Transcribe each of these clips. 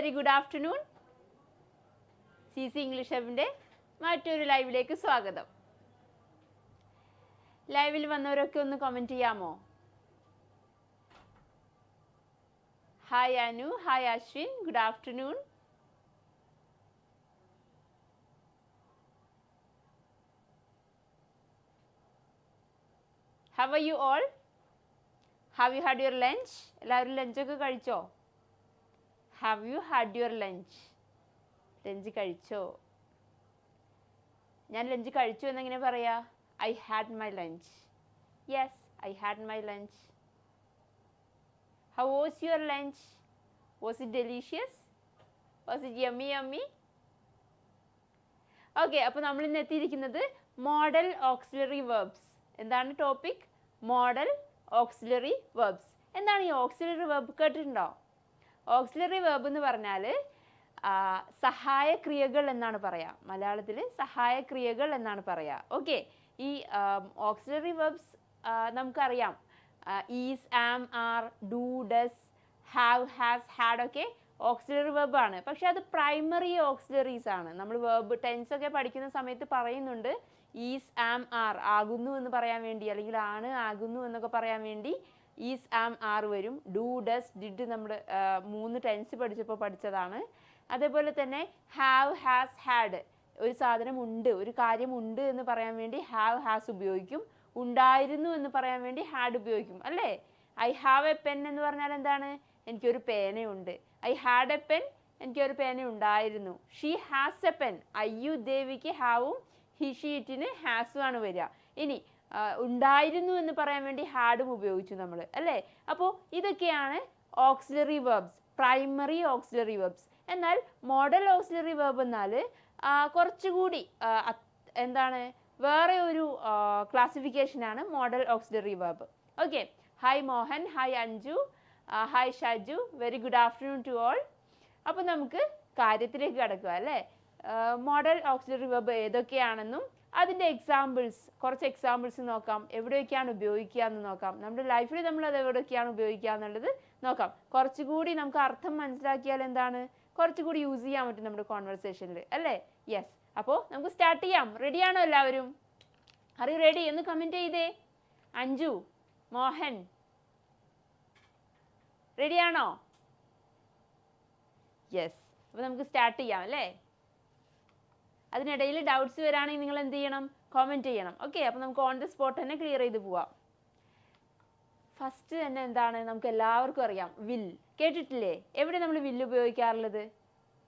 Very good afternoon C C English ഹബിന്റെ മറ്റൊരു ലൈവിലേക്ക് സ്വാഗതം. ലൈവിൽ വന്നവരൊക്കെ ഒന്ന് കമന്റ് ചെയ്യാമോ? Hi Anu hi Ashwin good afternoon how you all have you had your lunch എല്ലാവരും ലഞ്ചൊക്കെ കഴിച്ചോ? Have you had your lunch lunch കഴിച്ചോ? ഞാൻ ലഞ്ച് കഴിച്ചു എന്നെങ്ങനെ പറയാ? I had my lunch yes I had my lunch how was your lunch was it delicious was it yummy yummy okay അപ്പോൾ നമ്മൾ ഇന്ന് എത്തിയിരിക്കുന്നത് മോഡൽ ഓക്സിലറി വെർബ്സ് എന്താണ് ടോപ്പിക് മോഡൽ ഓക്സിലറി വെർബ്സ് എന്താണ് ഈ ഓക്സിലറി വെർബ് കേട്ടിട്ടുണ്ടോ? ഓക്സിലറി വെർബ് എന്ന് പറഞ്ഞാൽ സഹായക്രിയകൾ എന്നാണ് പറയാ. മലയാളത്തിൽ സഹായക്രിയകൾ എന്നാണ് പറയാ. ഓക്കെ ഈ ഓക്സിലറി വെർബ്സ് നമുക്കറിയാം. Is am are do does have has had ഒക്കെ ഓക്സിലറി വെർബ് ആണ്. പക്ഷെ അത് പ്രൈമറി ഓക്സിലറീസ് ആണ്. നമ്മൾ വെർബ് ടെൻസ് ഒക്കെ പഠിക്കുന്ന സമയത്ത് പറയുന്നുണ്ട് ഈസ് ആം ആർ ആകുന്നു എന്ന് പറയാൻ വേണ്ടി അല്ലെങ്കിൽ ആണ് ആകുന്നു എന്നൊക്കെ പറയാൻ വേണ്ടി ഈസ് ആം ആർ വരും. ഡു ഡസ് ഡിഡ് നമ്മൾ മൂന്ന് ടെൻസ് പഠിച്ചപ്പോൾ പഠിച്ചതാണ്. അതേപോലെ തന്നെ ഹാവ് ഹാസ് ഹാഡ്. ഒരു സാധനം ഉണ്ട് ഒരു കാര്യം ഉണ്ട് എന്ന് പറയാൻ വേണ്ടി ഹാവ് ഹാസ് ഉപയോഗിക്കും. ഉണ്ടായിരുന്നു എന്ന് പറയാൻ വേണ്ടി ഹാഡ് ഉപയോഗിക്കും അല്ലേ? ഐ ഹാവ് എ പെൻ എന്ന് പറഞ്ഞാൽ എന്താണ്? എനിക്കൊരു പേനയുണ്ട്. ഐ ഹാഡ് എ പെൻ എനിക്കൊരു പേന ഉണ്ടായിരുന്നു ഷീ ഹാസ് എ പെൻ. അയ്യു ദേവിക്ക് ഹാവും ഹി ഷീറ്റിന് ഹാസും ആണ് വരിക. ഇനി ഉണ്ടായിരുന്നു എന്ന് പറയാൻ വേണ്ടി ഹാഡും ഉപയോഗിച്ചു നമ്മൾ അല്ലേ? അപ്പോൾ ഇതൊക്കെയാണ് auxiliary verbs primary auxiliary verbs എന്നാൽ മോഡൽ ഓക്സിലറി വെർബ് എന്നാൽ കുറച്ചുകൂടി എന്താണ് വേറെ ഒരു ക്ലാസിഫിക്കേഷനാണ് modal auxiliary verb okay hi Mohan hi Anju hi Shaju very good afternoon to all അപ്പോൾ നമുക്ക് കാര്യത്തിലേക്ക് കിടക്കുക അല്ലേ? മോഡൽ ഓക്സിലറി വെർബ് ഏതൊക്കെയാണെന്നും അതിന്റെ എക്സാമ്പിൾസ് കുറച്ച് എക്സാമ്പിൾസ് നോക്കാം. എവിടെയൊക്കെയാണ് ഉപയോഗിക്കുക എന്ന് നോക്കാം. നമ്മുടെ ലൈഫിൽ നമ്മൾ അത് എവിടെയൊക്കെയാണ് ഉപയോഗിക്കുക എന്നുള്ളത് നോക്കാം. കുറച്ചുകൂടി നമുക്ക് അർത്ഥം മനസ്സിലാക്കിയാൽ എന്താണ്? കുറച്ചുകൂടി യൂസ് ചെയ്യാൻ പറ്റും നമ്മുടെ കോൺവെർസേഷനിൽ അല്ലേ? യെസ് അപ്പോൾ നമുക്ക് സ്റ്റാർട്ട് ചെയ്യാം. റെഡിയാണോ എല്ലാവരും? അറി റെഡി എന്ന് കമന്റ് ചെയ്തേ. അഞ്ജു മോഹൻ. റെഡിയാണോ യെസ് അപ്പോൾ നമുക്ക് സ്റ്റാർട്ട് ചെയ്യാം അല്ലേ? അതിനിടയിൽ ഡൗട്ട്സ് വരാണെങ്കിൽ നിങ്ങൾ എന്ത് ചെയ്യണം? കോമെന്റ് ചെയ്യണം. ഓക്കെ അപ്പോൾ നമുക്ക് ഓൺ ദി സ്പോട്ട് തന്നെ ക്ലിയർ ചെയ്ത് പോവാം. ഫസ്റ്റ് തന്നെ എന്താണ്? നമുക്ക് എല്ലാവർക്കും അറിയാം. വിൽ കേട്ടിട്ടില്ലേ? എവിടെ നമ്മൾ വില്ല് ഉപയോഗിക്കാറുള്ളത്?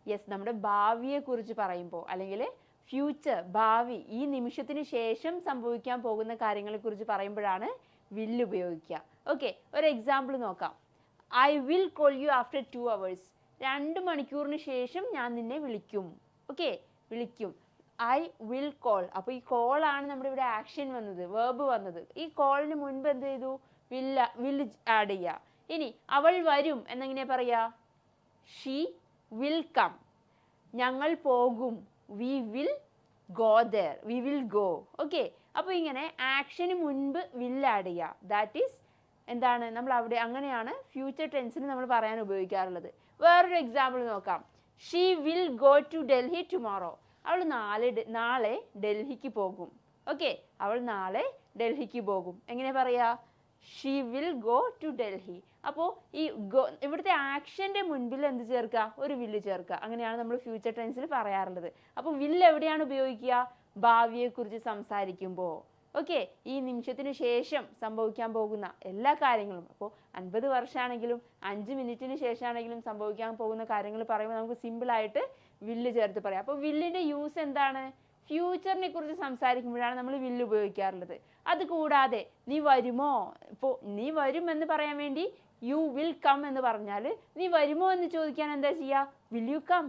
യെസ് നമ്മുടെ ഭാവിയെക്കുറിച്ച് പറയുമ്പോൾ. അല്ലെങ്കിൽ ഫ്യൂച്ചർ ഭാവി ഈ നിമിഷത്തിന് ശേഷം സംഭവിക്കാൻ പോകുന്ന കാര്യങ്ങളെക്കുറിച്ച് പറയുമ്പോഴാണ് വില്ല് ഉപയോഗിക്കുക. ഓക്കെ ഒരു എക്സാമ്പിൾ നോക്കാം. I will call you after two hours രണ്ട് മണിക്കൂറിന് ശേഷം ഞാൻ നിന്നെ വിളിക്കും. ഓക്കെ വിളിക്കും. ഐ വിൽ കോൾ അപ്പോൾ ഈ കോളാണ് നമ്മുടെ ഇവിടെ ആക്ഷൻ വന്നത് വേർബ് വന്നത്. ഈ കോളിന് മുൻപ് എന്ത് ചെയ്തു? വില്ല വില്ല് ആഡ് ചെയ്യുക ഇനി അവൾ വരും എന്നെങ്ങനെ പറയാ? ഷീ വിൽ കം ഞങ്ങൾ പോകും. We will go there we will go okay അപ്പോൾ ഇങ്ങനെ ആക്ഷന് മുൻപ് വിൽ ആഡ് ചെയ്യുക ദാറ്റ് ഈസ് എന്താണ്? നമ്മൾ അവിടെ അങ്ങനെയാണ് ഫ്യൂച്ചർ ടെൻസിന് നമ്മൾ പറയാൻ ഉപയോഗിക്കാറുള്ളത്. വേറൊരു എക്സാമ്പിൾ നോക്കാം. She will go to Delhi tomorrow അവൾ നാളെ നാളെ ഡൽഹിക്ക് പോകും. ഓക്കെ അവൾ നാളെ ഡൽഹിക്ക് പോകും. എങ്ങനെ പറയാ? She will go to Delhi അപ്പോൾ ഈ ഗോ ഇവിടുത്തെ ആക്ഷന്റെ മുൻപിൽ എന്ത് ചേർക്കുക ഒരു വില്ല് ചേർക്കുക അങ്ങനെയാണ് നമ്മൾ ഫ്യൂച്ചർ ടെൻസിൽ പറയാറുള്ളത്. അപ്പോൾ വില്ല് എവിടെയാണ് ഉപയോഗിക്കുക? ഭാവിയെക്കുറിച്ച് സംസാരിക്കുമ്പോൾ ഓക്കെ ഈ നിമിഷത്തിന് ശേഷം സംഭവിക്കാൻ പോകുന്ന എല്ലാ കാര്യങ്ങളും അപ്പോൾ അൻപത് വർഷമാണെങ്കിലും അഞ്ച് മിനിറ്റിന് ശേഷമാണെങ്കിലും സംഭവിക്കാൻ പോകുന്ന കാര്യങ്ങൾ പറയുമ്പോൾ നമുക്ക് സിമ്പിളായിട്ട് വില്ല് ചേർത്ത് പറയാം. അപ്പോൾ വില്ലിന്റെ യൂസ് എന്താണ്? ഫ്യൂച്ചറിനെ കുറിച്ച് സംസാരിക്കുമ്പോഴാണ് നമ്മൾ വില്ല് ഉപയോഗിക്കാറുള്ളത്. അതുകൂടാതെ നീ വരുമോ? ഇപ്പോൾ നീ വരും എന്ന് പറയാൻ വേണ്ടി യു വിൽ കം എന്ന് പറഞ്ഞാൽ നീ വരുമോ എന്ന് ചോദിക്കാൻ എന്താ ചെയ്യുക വിൽ യു കം?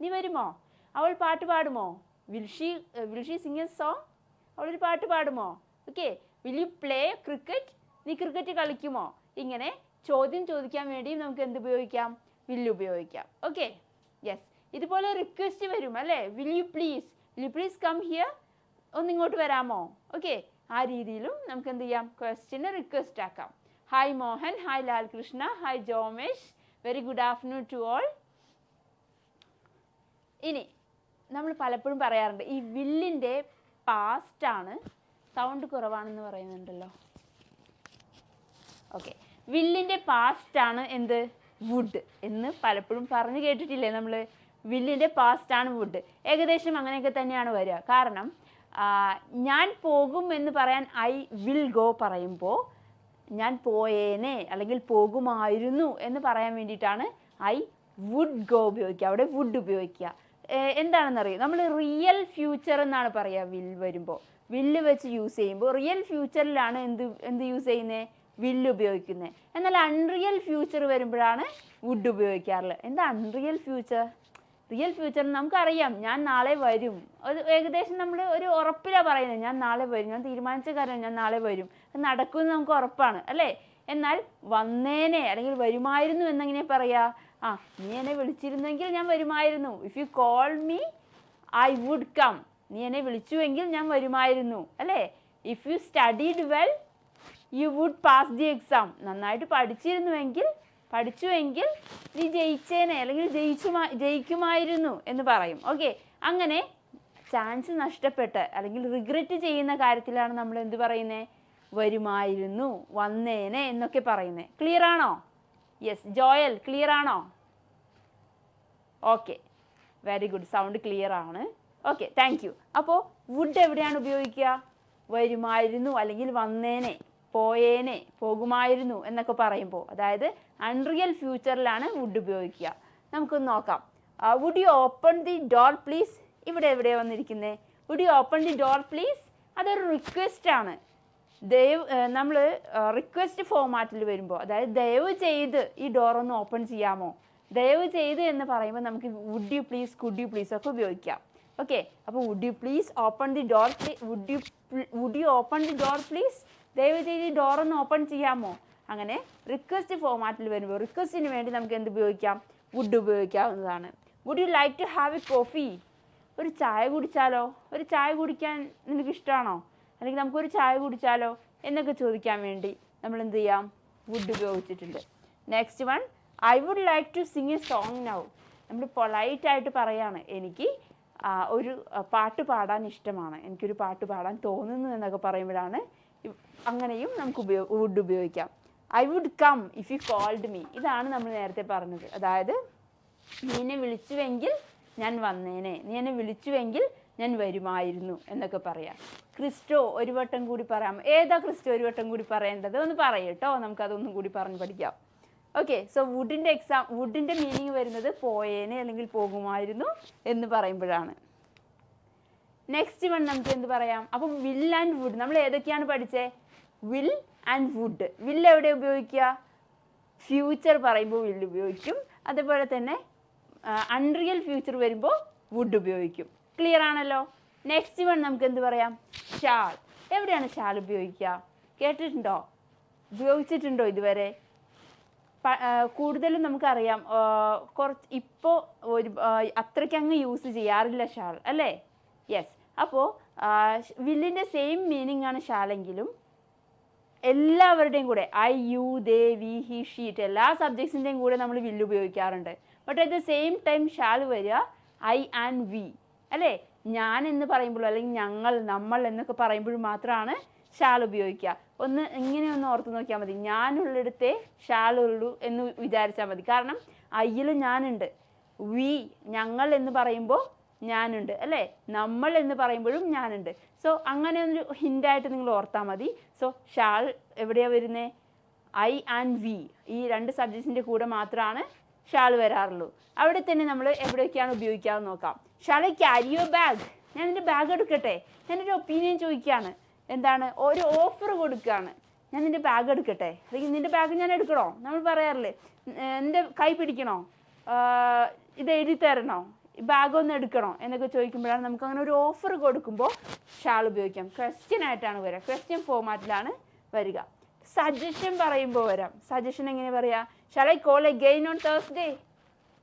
നീ വരുമോ? അവൾ പാട്ട് പാടുമോ? Will she will she sing a song? അവളൊരു പാട്ട് പാടുമോ? Okay will you play cricket നീ ക്രിക്കറ്റ് കളിക്കുമോ? ഇങ്ങനെ ചോദ്യം ചോദിക്കാൻ വേണ്ടി നമുക്ക് എന്ത് ഉപയോഗിക്കാം? വിൽ ഉപയോഗിക്കാം. ഓക്കെ യെസ് ഇതുപോലെ റിക്വസ്റ്റ് വരും അല്ലേ? Will you please will you please come here ഒന്ന് ഇങ്ങോട്ട് വരാമോ? ഓക്കെ ആ രീതിയിലും നമുക്ക് എന്ത് ചെയ്യാം? ക്വസ്റ്റിനെ റിക്വസ്റ്റ് ആക്കാം. Hi Mohan hi Lalkrishna hi Jomesh very good afternoon to all ഇനി നമ്മൾ പലപ്പോഴും പറയാറുണ്ട് ഈ വില്ലിന്റെ പാസ്റ്റാണ് സൗണ്ട് കുറവാണെന്ന് പറയുന്നുണ്ടല്ലോ. ഓക്കെ വില്ലിന്റെ ആണ് എന്ത്? വുഡ് എന്ന് പലപ്പോഴും പറഞ്ഞു കേട്ടിട്ടില്ലേ നമ്മൾ വില്ലിന്റെ ആണ് വുഡ് ഏകദേശം അങ്ങനെയൊക്കെ തന്നെയാണ് വരിക. കാരണം ഞാൻ പോകും എന്ന് പറയാൻ ഐ വിൽ ഗോ പറയുമ്പോൾ ഞാൻ പോയേനെ അല്ലെങ്കിൽ പോകുമായിരുന്നു എന്ന് പറയാൻ വേണ്ടിയിട്ടാണ് ഐ വുഡ് ഗോ ഉപയോഗിക്കുക. അവിടെ വുഡ് ഉപയോഗിക്കുക. എന്താണെന്നറിയോ? നമ്മൾ റിയൽ ഫ്യൂച്ചർ എന്നാണ് പറയുക വിൽ വരുമ്പോൾ വില്ല് വെച്ച് യൂസ് ചെയ്യുമ്പോൾ റിയൽ ഫ്യൂച്ചറിലാണ് എന്ത് എന്ത് യൂസ് ചെയ്യുന്നത് വില്ല് ഉപയോഗിക്കുന്നത് എന്നാൽ അൺറിയൽ ഫ്യൂച്ചർ വരുമ്പോഴാണ് വുഡ് ഉപയോഗിക്കാറുള്ളത്. എന്താ അൺറിയൽ ഫ്യൂച്ചർ റിയൽ ഫ്യൂച്ചർ നമുക്കറിയാം ഞാൻ നാളെ വരും. ഒരു ഏകദേശം നമ്മൾ ഒരു ഉറപ്പിലാണ് പറയുന്നത്. ഞാൻ നാളെ വരും. ഞാൻ തീരുമാനിച്ച കാര്യം ഞാൻ നാളെ വരും. നടക്കുമെന്ന് നമുക്ക് ഉറപ്പാണ് അല്ലേ? എന്നാൽ വന്നേനെ അല്ലെങ്കിൽ വരുമായിരുന്നു എന്നെങ്ങനെ പറയാ? ആ നീ എന്നെ വിളിച്ചിരുന്നെങ്കിൽ ഞാൻ വരുമായിരുന്നു. If you call me I would come നീ എന്നെ വിളിച്ചുവെങ്കിൽ ഞാൻ വരുമായിരുന്നു അല്ലേ? If you studied well you would pass the exam നന്നായിട്ട് പഠിച്ചിരുന്നുവെങ്കിൽ പഠിച്ചുവെങ്കിൽ നീ ജയിച്ചേനെ അല്ലെങ്കിൽ ജയിച്ചു ജയിക്കുമായിരുന്നു എന്ന് പറയും. ഓക്കെ അങ്ങനെ ചാൻസ് നഷ്ടപ്പെട്ട് അല്ലെങ്കിൽ റിഗ്രറ്റ് ചെയ്യുന്ന കാര്യത്തിലാണ് നമ്മൾ എന്ത് പറയുന്നത് വരുമായിരുന്നു വന്നേനെ എന്നൊക്കെ പറയുന്നത് ക്ലിയർ ആണോ? യെസ് ജോയൽ ക്ലിയർ ആണോ? Okay very good sound clear ആണ്. ഓക്കെ താങ്ക് യു അപ്പോൾ വുഡ് എവിടെയാണ് ഉപയോഗിക്കുക? വരുമായിരുന്നു അല്ലെങ്കിൽ വന്നേനെ പോയേനെ പോകുമായിരുന്നു എന്നൊക്കെ പറയുമ്പോൾ അതായത് അൺറിയൽ ഫ്യൂച്ചറിലാണ് വുഡ് ഉപയോഗിക്കുക. നമുക്കൊന്ന് നോക്കാം. Would you open the door please ഇവിടെ എവിടെയാണ് വന്നിരിക്കുന്നത് would you open the door please അതൊരു റിക്വസ്റ്റ് ആണ്. ദയവ് നമ്മൾ റിക്വസ്റ്റ് ഫോമാറ്റിൽ വരുമ്പോൾ അതായത് ദയവ് ചെയ്ത് ഈ ഡോർ ഒന്ന് ഓപ്പൺ ചെയ്യാമോ? ദയവ് ചെയ്ത് എന്ന് പറയുമ്പോൾ നമുക്ക് would you please could you please ഒക്കെ ഉപയോഗിക്കാം. ഓക്കെ അപ്പോൾ would you please open the door would you would you open the door please ദയവ് ചെയ്ത് ഈ ഡോർ ഒന്ന് ഓപ്പൺ ചെയ്യാമോ? അങ്ങനെ റിക്വസ്റ്റ് ഫോമാറ്റിൽ വരുമ്പോൾ റിക്വസ്റ്റിന് വേണ്ടി നമുക്ക് എന്ത് ഉപയോഗിക്കാം? വുഡ് ഉപയോഗിക്കാവുന്നതാണ്. Would you like to have a coffee ഒരു ചായ കുടിച്ചാലോ? ഒരു ചായ കുടിക്കാൻ നിനക്ക് ഇഷ്ടമാണോ അല്ലെങ്കിൽ നമുക്കൊരു ചായ കുടിച്ചാലോ? എന്നൊക്കെ ചോദിക്കാൻ വേണ്ടി നമ്മൾ എന്ത് ചെയ്യാം? വുഡ് ഉപയോഗിച്ചിട്ടുണ്ട്. Next one I would like to sing a song now നമ്മൾ പൊളൈറ്റായിട്ട് പറയാണ്. എനിക്ക് ഒരു പാട്ട് പാടാൻ ഇഷ്ടമാണ്. എനിക്കൊരു പാട്ട് പാടാൻ തോന്നുന്നു എന്നൊക്കെ പറയുമ്പോഴാണ് അങ്ങനെയും നമുക്ക് ഉപയോഗ വുഡ് ഉപയോഗിക്കാം. I would come if you called me ഇതാണ് നമ്മൾ നേരത്തെ പറഞ്ഞത്. അതായത് നീ എന്നെ വിളിച്ചുവെങ്കിൽ ഞാൻ വന്നേനെ. നീ എന്നെ വിളിച്ചുവെങ്കിൽ ഞാൻ വരുമായിരുന്നു എന്നൊക്കെ പറയാം. ക്രിസ്റ്റോ ഒരു വട്ടം കൂടി പറയാം. ഏതാ ക്രിസ്റ്റോ ഒരു വട്ടം കൂടി പറയേണ്ടത്? ഒന്ന് പറയട്ടോ നമുക്കതൊന്നും കൂടി പറഞ്ഞ് പഠിക്കാം. ഓക്കെ സോ വുഡിന്റെ എക്സാം വുഡിന്റെ മീനിങ് വരുന്നത് പോയേനെ അല്ലെങ്കിൽ പോകുമായിരുന്നു എന്ന് പറയുമ്പോഴാണ്. നെക്സ്റ്റ് വൺ നമുക്ക് എന്ത് പറയാം? അപ്പം വിൽ ആൻഡ് വുഡ് നമ്മൾ ഏതൊക്കെയാണ് പഠിച്ചേ? വിൽ ആൻഡ് വുഡ് വിൽ എവിടെ ഉപയോഗിക്കുക? ഫ്യൂച്ചർ പറയുമ്പോൾ വിൽ ഉപയോഗിക്കും. അതുപോലെ തന്നെ അൺറിയൽ ഫ്യൂച്ചർ വരുമ്പോൾ വുഡ് ഉപയോഗിക്കും. ക്ലിയർ ആണല്ലോ? നെക്സ്റ്റ് വൺ നമുക്ക് എന്ത് പറയാം? ഷാൾ എവിടെയാണ് ഷാൾ ഉപയോഗിക്കുക? കേട്ടിട്ടുണ്ടോ? ഉപയോഗിച്ചിട്ടുണ്ടോ ഇതുവരെ? കൂടുതലും നമുക്കറിയാം കുറച്ച് ഇപ്പോൾ ഒരു ആ, അത്രയ്ക്ക് അങ്ങ് യൂസ് ചെയ്യാറില്ല ഷാൾ അല്ലേ? യെസ് അപ്പോൾ വില്ലിന്റെ സെയിം മീനിങ് ആണ് ഷാളെങ്കിലും എല്ലാവരുടെയും കൂടെ I you they we he she it എല്ലാ സബ്ജക്ട്സിന്റെയും കൂടെ നമ്മൾ വില്ല് ഉപയോഗിക്കാറുണ്ട്. But at the same time shall വരിക ഐ ആൻഡ് വി അല്ലേ? ഞാൻ എന്ന് പറയുമ്പോഴും അല്ലെങ്കിൽ ഞങ്ങൾ നമ്മൾ എന്നൊക്കെ പറയുമ്പോഴും മാത്രമാണ് ഷാൾ ഉപയോഗിക്കുക. ഒന്ന് ഇങ്ങനെ ഒന്ന് ഓർത്ത് നോക്കിയാൽ മതി. ഞാനുള്ളിടത്തെ ഷാൾ ഉള്ളൂ എന്ന് വിചാരിച്ചാൽ മതി. കാരണം അയ്യിൽ ഞാനുണ്ട്. വി ഞങ്ങൾ എന്ന് പറയുമ്പോൾ ഞാനുണ്ട് അല്ലേ? നമ്മൾ എന്ന് പറയുമ്പോഴും ഞാനുണ്ട്. സോ അങ്ങനെ ഒരു ഹിന്റായിട്ട് നിങ്ങൾ ഓർത്താൽ മതി. സോ ഷാൾ എവിടെയാണ് വരുന്നത് ഐ ആൻഡ് വി. ഈ രണ്ട് സബ്ജക്ട്സിന്റെ കൂടെ മാത്രമാണ് ഷാൾ വരാറുള്ളൂ. അവിടെ തന്നെ നമ്മൾ എവിടെയൊക്കെയാണ് ഉപയോഗിക്കാമെന്ന് നോക്കാം. ഷാൾ ക്യാരി യുവർ ബാഗ് ഞാൻ എന്റെ ബാഗ് എടുക്കട്ടെ? ഞാനൊരു ഒപ്പീനിയൻ ചോദിക്കുകയാണ് എന്താണ്? ഒരു ഓഫർ കൊടുക്കുകയാണ്. ഞാൻ നിന്റെ ബാഗ് എടുക്കട്ടെ? അല്ലെങ്കിൽ നിന്റെ ബാഗ് ഞാൻ എടുക്കണോ? നമ്മൾ പറയാറില്ലേ എന്റെ കൈ പിടിക്കണോ? ഇത് എഴുതി തരണോ? ബാഗ് ഒന്ന് എടുക്കണോ? എന്നൊക്കെ ചോദിക്കുമ്പോഴാണ് നമുക്ക് അങ്ങനെ ഒരു ഓഫർ കൊടുക്കുമ്പോൾ ഷാൾ ഉപയോഗിക്കാം. ക്വസ്റ്റ്യൻ ആയിട്ടാണ് വരിക. ക്വസ്റ്റ്യൻ ഫോമാറ്റിലാണ് വരിക. സജഷൻ പറയുമ്പോൾ വരാം. സജഷൻ എങ്ങനെ പറയാ? Shall I call again on Thursday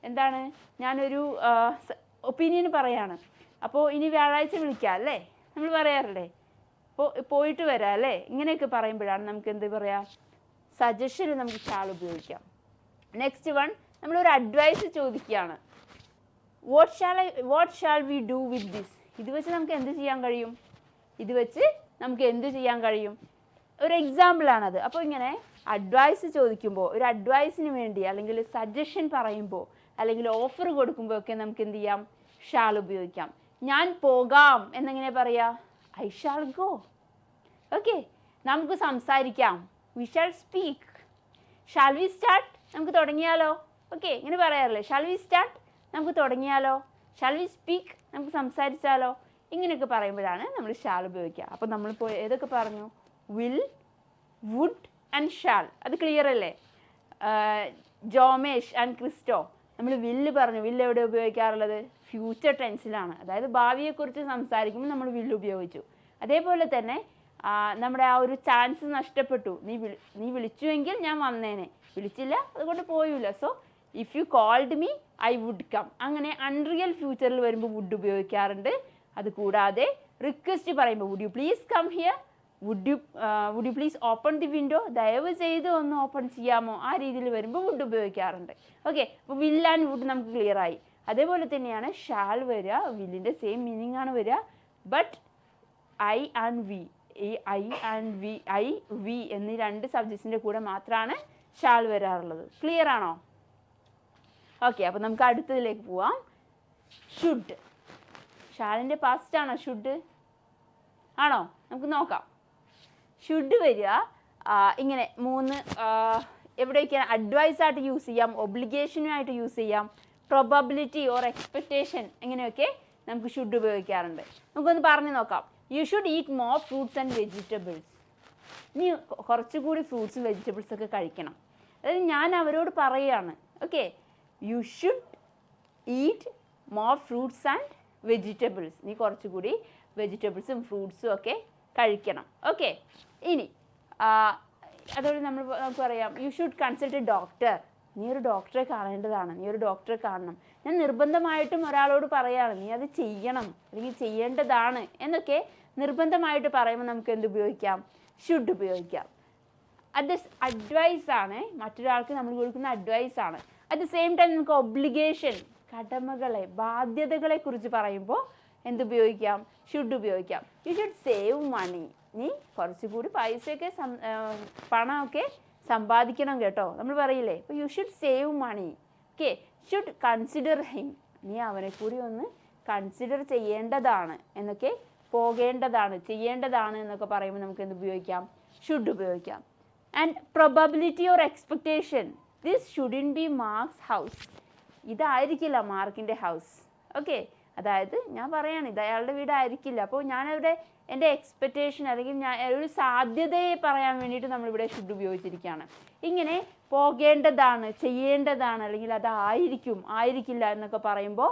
എന്താണ്? ഞാനൊരു ഒപ്പീനിയൻ പറയാണ്. അപ്പോൾ ഇനി വ്യാഴാഴ്ച വിളിക്കാം അല്ലേ? നമ്മൾ പറയാറില്ലേ? പോയിട്ട് വരാം അല്ലേ? ഇങ്ങനെയൊക്കെ പറയുമ്പോഴാണ് നമുക്ക് എന്ത് പറയാ? സജഷന് നമുക്ക് ഷാൾ ഉപയോഗിക്കാം. നെക്സ്റ്റ് വൺ നമ്മളൊരു അഡ്വൈസ് ചോദിക്കുകയാണ്. What shall I what shall we do with this ഇത് വെച്ച് നമുക്ക് എന്ത് ചെയ്യാൻ കഴിയും? ഇത് വെച്ച് നമുക്ക് എന്ത് ചെയ്യാൻ കഴിയും? ഒരു എക്സാമ്പിളാണത് അപ്പോൾ ഇങ്ങനെ അഡ്വൈസ് ചോദിക്കുമ്പോൾ ഒരു അഡ്വൈസിന് വേണ്ടി അല്ലെങ്കിൽ സജഷൻ പറയുമ്പോൾ അല്ലെങ്കിൽ ഓഫർ കൊടുക്കുമ്പോൾ ഒക്കെ നമുക്ക് എന്ത് ചെയ്യാം? ഷാൾ ഉപയോഗിക്കാം. ഞാൻ പോകാം എന്നെങ്ങനെ പറയാ? ഐ ഷാൾ ഗോ ഓക്കെ നമുക്ക് സംസാരിക്കാം. We shall speak shall we start നമുക്ക് തുടങ്ങിയാലോ? ഓക്കെ ഇങ്ങനെ പറയാറില്ലേ? ഷാൽ വി സ്റ്റാർട്ട് നമുക്ക് തുടങ്ങിയാലോ? ഷാൽ വി സ്പീക്ക് നമുക്ക് സംസാരിച്ചാലോ? ഇങ്ങനെയൊക്കെ പറയുമ്പോഴാണ് നമ്മൾ ഷാൾ ഉപയോഗിക്കുക. അപ്പോൾ നമ്മളിപ്പോൾ ഏതൊക്കെ പറഞ്ഞു? വിൽ വുഡ് ആൻഡ് ഷാൾ അത് ക്ലിയർ അല്ലേ? ജോമേഷ് ആൻഡ് ക്രിസ്റ്റോ. നമ്മൾ വില്ല് പറഞ്ഞു. വില്ല് എവിടെ ഉപയോഗിക്കാറുള്ളത്? ഫ്യൂച്ചർ ടെൻസിലാണ് അതായത് ഭാവിയെക്കുറിച്ച് സംസാരിക്കുമ്പോൾ നമ്മൾ വില്ല് ഉപയോഗിച്ചു. അതേപോലെ തന്നെ നമ്മുടെ ആ ഒരു ചാൻസ് നഷ്ടപ്പെട്ടു. നീ വിളി നീ വിളിച്ചുവെങ്കിൽ ഞാൻ വന്നേനെ. വിളിച്ചില്ല അതുകൊണ്ട് പോയില്ല. So if you called me I would come അങ്ങനെ അൺറിയൽ ഫ്യൂച്ചറിൽ വരുമ്പോൾ വുഡ് ഉപയോഗിക്കാറുണ്ട്. അത് കൂടാതെ റിക്വസ്റ്റ് പറയുമ്പോൾ would you please come here would you would you please open the window ദയവ് ചെയ്ത് ഒന്ന് ഓപ്പൺ ചെയ്യാമോ? ആ രീതിയിൽ വരുമ്പോൾ വുഡ് ഉപയോഗിക്കാറുണ്ട്. ഓക്കെ അപ്പോൾ വിൽ ആൻഡ് വുഡ് നമുക്ക് ക്ലിയർ ആയി. അതേപോലെ തന്നെയാണ് ഷാൾ വരിക വില്ലിന്റെ സെയിം മീനിങ് ആണ് വരിക. ബട്ട് ഐ ആൻഡ് വി ഈ I and we I we എന്നീ രണ്ട് സബ്ജക്ട്സിന്റെ കൂടെ മാത്രമാണ് ഷാൾ വരാറുള്ളത്. ക്ലിയർ ആണോ? ഓക്കെ അപ്പോൾ നമുക്ക് അടുത്തതിലേക്ക് പോവാം. ഷുഡ് ഷാളിന്റെ പാസ്റ്റ് ആണോ ഷുഡ് ആണോ? നമുക്ക് നോക്കാം. ഷുഡ് വരിക ഇങ്ങനെ മൂന്ന് എവിടെയൊക്കെയാണ് അഡ്വൈസായിട്ട് യൂസ് ചെയ്യാം ഒബ്ലിഗേഷനുമായിട്ട് യൂസ് ചെയ്യാം പ്രൊബബിലിറ്റി ഓർ എക്സ്പെക്റ്റേഷൻ ഇങ്ങനെയൊക്കെ നമുക്ക് ഷുഡ് ഉപയോഗിക്കാറുണ്ട്. നമുക്കൊന്ന് പറഞ്ഞു നോക്കാം. You should eat more fruits and vegetables ഇനി കുറച്ചുകൂടി ഫ്രൂട്ട്സും വെജിറ്റബിൾസ് ഒക്കെ കഴിക്കണം. അതായത് ഞാൻ അവരോട് പറയുകയാണ്. Okay you should eat more fruits and vegetables നീ കുറച്ചുകൂടി വെജിറ്റബിൾസും ഫ്രൂട്ട്സും ഒക്കെ കഴിക്കണം. ഓക്കെ ഇനി അതുപോലെ നമ്മൾ നമുക്ക് പറയാം. യു ഷുഡ് കൺസൾട്ട് ഡോക്ടർ നീ ഒരു ഡോക്ടറെ കാണേണ്ടതാണ് നീ ഒരു ഡോക്ടറെ കാണണം. ഞാൻ നിർബന്ധമായിട്ടും ഒരാളോട് പറയാണ് നീ അത് ചെയ്യണം അല്ലെങ്കിൽ ചെയ്യേണ്ടതാണ് എന്നൊക്കെ നിർബന്ധമായിട്ട് പറയുമ്പോൾ നമുക്ക് എന്ത് ഉപയോഗിക്കാം? ഷുഡ് ഉപയോഗിക്കാം. അത് അഡ്വൈസ് ആണ് മറ്റൊരാൾക്ക് നമ്മൾ കൊടുക്കുന്ന അഡ്വൈസ് ആണ്. അറ്റ് ദ സെയിം ടൈം നമുക്ക് ഒബ്ലിഗേഷൻ കടമകളെ ബാധ്യതകളെ കുറിച്ച് പറയുമ്പോൾ എന്തുപയോഗിക്കാം ഷുഡ് ഉപയോഗിക്കാം. യു ഷുഡ് സേവ് മണി നീ കുറച്ചുകൂടി പൈസയൊക്കെ പണമൊക്കെ സമ്പാദിക്കണം കേട്ടോ. നമ്മൾ പറയില്ലേ അപ്പോൾ you should save money okay should consider him നീ അവനെ കൂടി ഒന്ന് കൺസിഡർ ചെയ്യേണ്ടതാണ് എന്നൊക്കെ പോകേണ്ടതാണ് ചെയ്യേണ്ടതാണ് എന്നൊക്കെ പറയുമ്പോൾ നമുക്ക് എന്ത് ഉപയോഗിക്കാം? ഷുഡ് ഉപയോഗിക്കാം. And probability or expectation this shouldn't be Mark's house ഇതായിരിക്കില്ല മാർക്കിന്റെ ഹൗസ് ഓക്കെ അതായത് ഞാൻ പറയാണ് ഇത് അയാളുടെ വീടായിരിക്കില്ല. അപ്പോൾ ഞാനവിടെ എന്റെ എക്സ്പെക്റ്റേഷൻ അല്ലെങ്കിൽ ഞാൻ ഒരു സാധ്യതയെ പറയാൻ വേണ്ടിയിട്ട് നമ്മളിവിടെ ഷുഡ് ഉപയോഗിച്ചിരിക്കുകയാണ്. ഇങ്ങനെ പോകേണ്ടതാണ് ചെയ്യേണ്ടതാണ് അല്ലെങ്കിൽ അതായിരിക്കും ആയിരിക്കില്ല എന്നൊക്കെ പറയുമ്പോൾ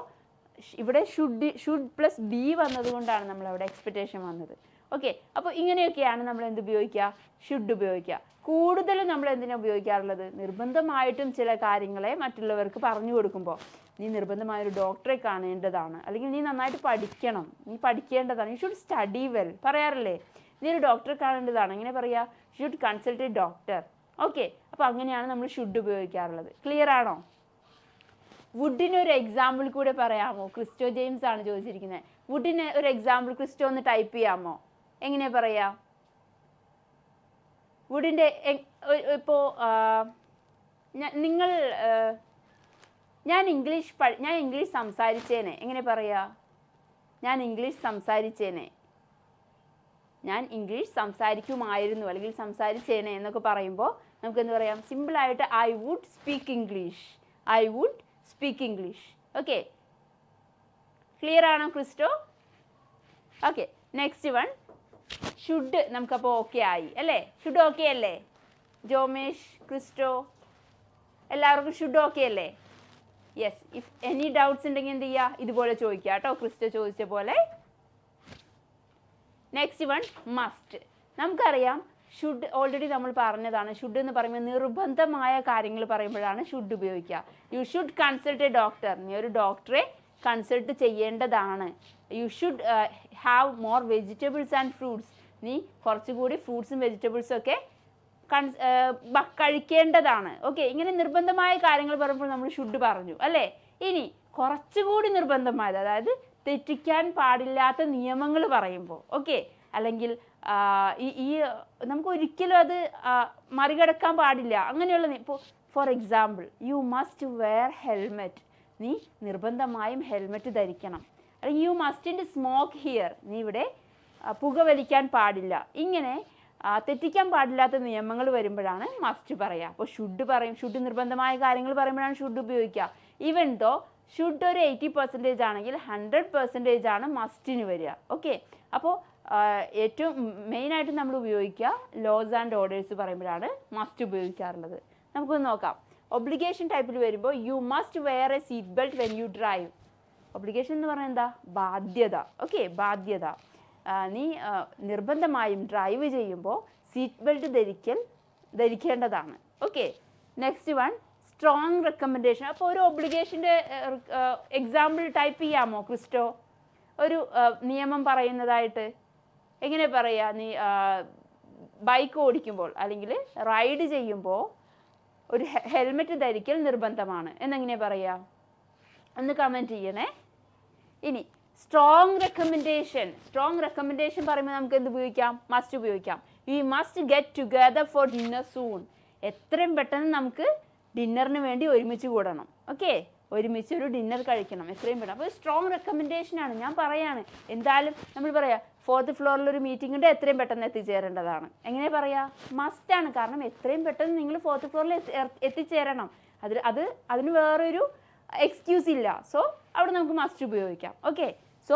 ഇവിടെ ഷുഡ് ഷുഡ് പ്ലസ് ബി വന്നതുകൊണ്ടാണ് നമ്മളവിടെ എക്സ്പെക്റ്റേഷൻ വന്നത്. ഓക്കെ അപ്പോൾ ഇങ്ങനെയൊക്കെയാണ് നമ്മൾ എന്ത് ഉപയോഗിക്കുക? ഷുഡ് ഉപയോഗിക്കുക. കൂടുതലും നമ്മൾ എന്തിനാണ് ഉപയോഗിക്കാറുള്ളത്? നിർബന്ധമായിട്ടും ചില കാര്യങ്ങളെ മറ്റുള്ളവർക്ക് പറഞ്ഞു കൊടുക്കുമ്പോൾ. നീ നിർബന്ധമായ ഒരു ഡോക്ടറെ കാണേണ്ടതാണ്. അല്ലെങ്കിൽ നീ നന്നായിട്ട് പഠിക്കണം. നീ പഠിക്കേണ്ടതാണ്. യു ഷുഡ് സ്റ്റഡി വെൽ പറയാറില്ലേ? നീ ഒരു ഡോക്ടറെ കാണേണ്ടതാണ്. എങ്ങനെ പറയുക should consult a doctor okay അപ്പോൾ അങ്ങനെയാണ് നമ്മൾ ഷുഡ് ഉപയോഗിക്കാറുള്ളത്. ക്ലിയർ ആണോ? വുഡിന് ഒരു എക്സാമ്പിൾ കൂടെ പറയാമോ? ക്രിസ്റ്റോ ജെയിംസ് ആണ് ചോദിച്ചിരിക്കുന്നത്. വുഡിന് ഒരു എക്സാമ്പിൾ ക്രിസ്റ്റോ ഒന്ന് ടൈപ്പ് ചെയ്യാമോ? എങ്ങനെയാ പറയാ? വുഡിന്റെ ഇപ്പോൾ നിങ്ങൾ ഞാൻ ഇംഗ്ലീഷ് ഞാൻ ഇംഗ്ലീഷ് സംസാരിച്ചേനെ. എങ്ങനെ പറയാ? ഞാൻ ഇംഗ്ലീഷ് സംസാരിച്ചേനെ. ഞാൻ ഇംഗ്ലീഷ് സംസാരിക്കുമായിരുന്നു അല്ലെങ്കിൽ സംസാരിച്ചേനെ എന്നൊക്കെ പറയുമ്പോൾ നമുക്ക് എന്ത് പറയാം? സിമ്പിളായിട്ട് I would speak English I would speak English okay clear ആണോ Christo? Okay next one should നമുക്കപ്പോൾ ഓക്കെ ആയി. അല്ലേ? ഷുഡ് ഓക്കെ അല്ലേ? ജോമേഷ് ക്രിസ്റ്റോ? എല്ലാവർക്കും ഷുഡ് ഓക്കെ അല്ലേ? യെസ് ഇഫ് എനി ഡൗട്ട്സ് ഉണ്ടെങ്കിൽ എന്ത് ചെയ്യുക ഇതുപോലെ ചോദിക്കുക കേട്ടോ. ക്രിസ്റ്റ ചോദിച്ച പോലെ. നെക്സ്റ്റ് വൺ മസ്റ്റ് നമുക്കറിയാം ഷുഡ് ഓൾറെഡി നമ്മൾ പറഞ്ഞതാണ്. ഷുഡ് എന്ന് പറയുമ്പോൾ നിർബന്ധമായ കാര്യങ്ങൾ പറയുമ്പോഴാണ് ഷുഡ് ഉപയോഗിക്കുക. You should consult a doctor നീ ഒരു ഡോക്ടറെ കൺസൾട്ട് ചെയ്യേണ്ടതാണ്. You should have more vegetables and fruits നീ കുറച്ചുകൂടി ഫ്രൂട്ട്സും വെജിറ്റബിൾസും ഒക്കെ ഭ- കഴിക്കേണ്ടതാണ്. ഓക്കെ ഇങ്ങനെ നിർബന്ധമായ കാര്യങ്ങൾ പറയുമ്പോൾ നമ്മൾ ഷുഡ് പറഞ്ഞു അല്ലേ? ഇനി കുറച്ചുകൂടി നിർബന്ധമായത് അതായത് തെറ്റിക്കാൻ പാടില്ലാത്ത നിയമങ്ങൾ പറയുമ്പോൾ ഓക്കെ? അല്ലെങ്കിൽ ഈ ഈ നമുക്ക് ഒരിക്കലും അത് മറികടക്കാൻ പാടില്ല. അങ്ങനെയുള്ള ഇപ്പോൾ for example you must wear helmet നീ നിർബന്ധമായും ഹെൽമെറ്റ് ധരിക്കണം. അല്ലെങ്കിൽ യു മസ്റ്റിന്റെ സ്മോക്ക് ഹിയർ നീ ഇവിടെ പുകവലിക്കാൻ പാടില്ല. ഇങ്ങനെ തെറ്റിക്കാൻ പാടില്ലാത്ത നിയമങ്ങൾ വരുമ്പോഴാണ് മസ്റ്റ് പറയുക. അപ്പോൾ ഷുഡ് പറയും. ഷുഡ് നിർബന്ധമായ കാര്യങ്ങൾ പറയുമ്പോഴാണ് ഷുഡ് ഉപയോഗിക്കുക. ഈവൻ ദോ ഷുഡ് ഒരു എയ്റ്റി പെർസെന്റേജ് ആണെങ്കിൽ ഹൺഡ്രഡ് പെർസെന്റേജ് ആണ് മസ്റ്റിന് വരിക. ഓക്കെ അപ്പോൾ ഏറ്റവും മെയിനായിട്ട് നമ്മൾ ഉപയോഗിക്കുക ലോസ് ആൻഡ് ഓർഡേഴ്സ് പറയുമ്പോഴാണ് മസ്റ്റ് ഉപയോഗിക്കാറുള്ളത്. നമുക്കൊന്ന് നോക്കാം. ഒബ്ലിഗേഷൻ ടൈപ്പിൽ വരുമ്പോൾ you must wear a seat belt when you drive obligation എന്ന് പറഞ്ഞാൽ എന്താ? ബാധ്യത. ഓക്കെ ബാധ്യത. നീ നിർബന്ധമായും ഡ്രൈവ് ചെയ്യുമ്പോൾ സീറ്റ് ബെൽറ്റ് ധരിക്കൽ ധരിക്കേണ്ടതാണ്. Okay next one strong recommendation അപ്പോൾ ഒരു ഒബ്ലിഗേഷന്റെ എക്സാമ്പിൾ ടൈപ്പ് ചെയ്യാമോ ക്രിസ്റ്റോ? ഒരു നിയമം പറയുന്നതായിട്ട്. എങ്ങനെ പറയുക നീ ബൈക്ക് ഓടിക്കുമ്പോൾ അല്ലെങ്കിൽ റൈഡ് ചെയ്യുമ്പോൾ ഒരു ഹെൽമെറ്റ് ധരിക്കൽ നിർബന്ധമാണ്. എന്നെങ്ങനെ പറയാ? ഒന്ന് കമന്റ് ചെയ്യണേ. ഇനി സ്ട്രോങ് റെക്കമെൻഡേഷൻ സ്ട്രോങ് റെക്കമെൻഡേഷൻ പറയുമ്പോൾ നമുക്ക് എന്ത് ഉപയോഗിക്കാം? മസ്റ്റ് ഉപയോഗിക്കാം. We must get together for dinner soon എത്രയും പെട്ടെന്ന് നമുക്ക് ഡിന്നറിന് വേണ്ടി ഒരുമിച്ച് കൂടണം. ഓക്കെ ഒരുമിച്ച് ഒരു ഡിന്നർ കഴിക്കണം. എത്രയും പെട്ടെന്ന്. അപ്പോൾ സ്ട്രോങ് റെക്കമെൻഡേഷൻ ആണ്. ഞാൻ പറയാണ്. എന്തായാലും നമ്മൾ പറയാം ഫോർത്ത് ഫ്ലോറിൽ ഒരു മീറ്റിംഗ് ഉണ്ട്. എത്രയും പെട്ടെന്ന് എത്തിച്ചേരേണ്ടതാണ്. എങ്ങനെ പറയാ? മസ്റ്റ് ആണ്. കാരണം എത്രയും പെട്ടെന്ന് നിങ്ങൾ ഫോർത്ത് ഫ്ലോറിൽ എത്തിച്ചേരണം. അതിൽ അത് അതിന് വേറൊരു എക്സ്ക്യൂസ് ഇല്ല. സോ അവിടെ നമുക്ക് മസ്റ്റ് ഉപയോഗിക്കാം. ഓക്കെ സോ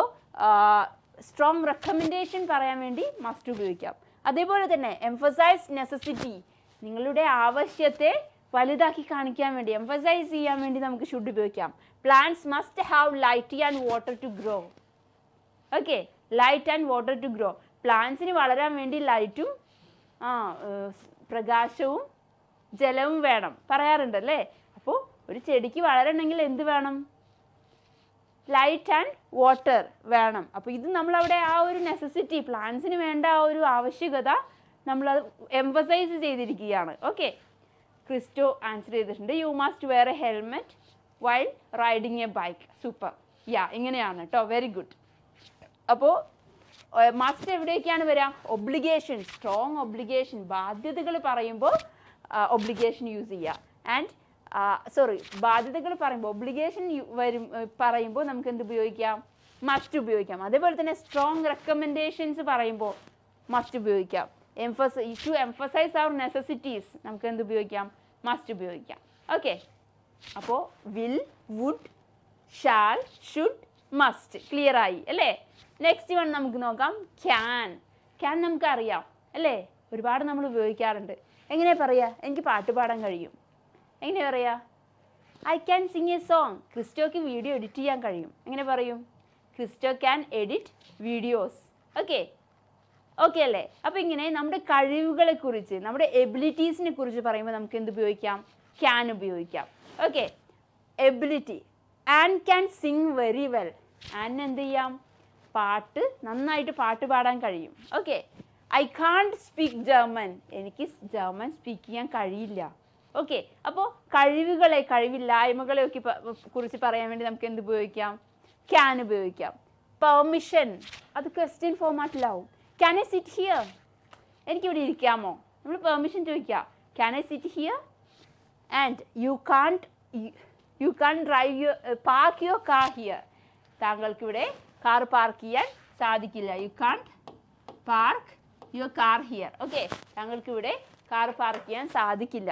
സ്ട്രോങ് റെക്കമെൻഡേഷൻ പറയാൻ വേണ്ടി മസ്റ്റ് ഉപയോഗിക്കാം. അതേപോലെ തന്നെ എംഫസൈസ് നെസസിറ്റി നിങ്ങളുടെ ആവശ്യത്തെ വലുതാക്കി കാണിക്കാൻ വേണ്ടി എംഫസൈസ് ചെയ്യാൻ വേണ്ടി നമുക്ക് ഷുഡ് ഉപയോഗിക്കാം. Plants must have light and water to grow okay light and water to grow പ്ലാന്റ്സിന് വളരാൻ വേണ്ടി ലൈറ്റും ആ പ്രകാശവും ജലവും വേണം. പറയാറുണ്ടല്ലേ? അപ്പോൾ ഒരു ചെടിക്ക് വളരണമെങ്കിൽ എന്ത് വേണം? ലൈറ്റ് ആൻഡ് വാട്ടർ വേണം. അപ്പോൾ ഇത് നമ്മളവിടെ ആ ഒരു നെസസിറ്റി പ്ലാന്റ്സിന് വേണ്ട ആ ഒരു ആവശ്യകത നമ്മൾ എംഫസൈസ് ചെയ്തിരിക്കുകയാണ്. ഓക്കെ ക്രിസ്റ്റോ ആൻസർ ചെയ്തിട്ടുണ്ട്. You must wear a helmet while riding a bike super yeah ഇങ്ങനെയാണ് കേട്ടോ വെരി ഗുഡ് അപ്പോൾ മസ്റ്റ് എവിടേക്കാണ് വരിക ഒബ്ലിഗേഷൻ സ്ട്രോങ് ഒബ്ലിഗേഷൻ ബാധ്യതകൾ പറയുമ്പോൾ ഒബ്ലിഗേഷൻ യൂസ് ചെയ്യുക ആൻഡ് സോറി ബാധ്യതകൾ പറയുമ്പോൾ ഒബ്ലിഗേഷൻ വരും പറയുമ്പോൾ നമുക്ക് എന്ത് ഉപയോഗിക്കാം? മസ്റ്റ് ഉപയോഗിക്കാം. അതേപോലെ തന്നെ സ്ട്രോങ് റെക്കമെൻഡേഷൻസ് പറയുമ്പോൾ മസ്റ്റ് ഉപയോഗിക്കാം. Emphasize to emphasize our necessities നമുക്ക് എന്ത് ഉപയോഗിക്കാം? മസ്റ്റ് ഉപയോഗിക്കാം. ഓക്കെ അപ്പോൾ will would shall should must clear ആയി അല്ലേ? നെക്സ്റ്റ് വൺ നമുക്ക് നോക്കാം. ക്യാൻ ക്യാൻ നമുക്കറിയാം അല്ലേ? ഒരുപാട് നമ്മൾ ഉപയോഗിക്കാറുണ്ട്. എങ്ങനെ പറയുക എനിക്ക് പാട്ട് പാടാൻ കഴിയും. എങ്ങനെ പറയാ? I can sing a song ക്രിസ്റ്റോക്ക് video edit ചെയ്യാൻ കഴിയും. എങ്ങനെ പറയും? Christo can edit videos okay okay അല്ലേ? അപ്പോൾ ഇങ്ങനെ നമ്മുടെ കഴിവുകളെ കുറിച്ച് നമ്മുടെ എബിലിറ്റീസിനെ കുറിച്ച് പറയുമ്പോൾ നമുക്ക് എന്ത് ഉപയോഗിക്കാം? ക്യാൻ ഉപയോഗിക്കാം. Okay ability and can sing very well and എന്ത് ചെയ്യാം? പാട്ട് നന്നായിട്ട് പാട്ട് പാടാൻ കഴിയും. Okay I can't speak German എനിക്ക് ജർമ്മൻ സ്പീക്ക് ചെയ്യാൻ കഴിയില്ല. ഓക്കെ അപ്പോൾ കഴിവുകളെ കഴിവില്ലായ്മകളെ ഒക്കെ കുറിച്ച് പറയാൻ വേണ്ടി നമുക്ക് എന്ത് ഉപയോഗിക്കാം? ക്യാൻ ഉപയോഗിക്കാം. പെർമിഷൻ അത് ക്വസ്റ്റ്യൻ ഫോമാറ്റിലാവും ക്യാൻ ഐ സിറ്റ് ഹിയർ എനിക്കിവിടെ ഇരിക്കാമോ? നമ്മൾ പെർമിഷൻ ചോദിക്കുക can I sit here and you can't you can drive you park your car here താങ്കൾക്ക് ഇവിടെ കാർ പാർക്ക് ചെയ്യാൻ സാധിക്കില്ല. You can't park your car here okay താങ്കൾക്ക് ഇവിടെ കാർ പാർക്ക് ചെയ്യാൻ സാധിക്കില്ല.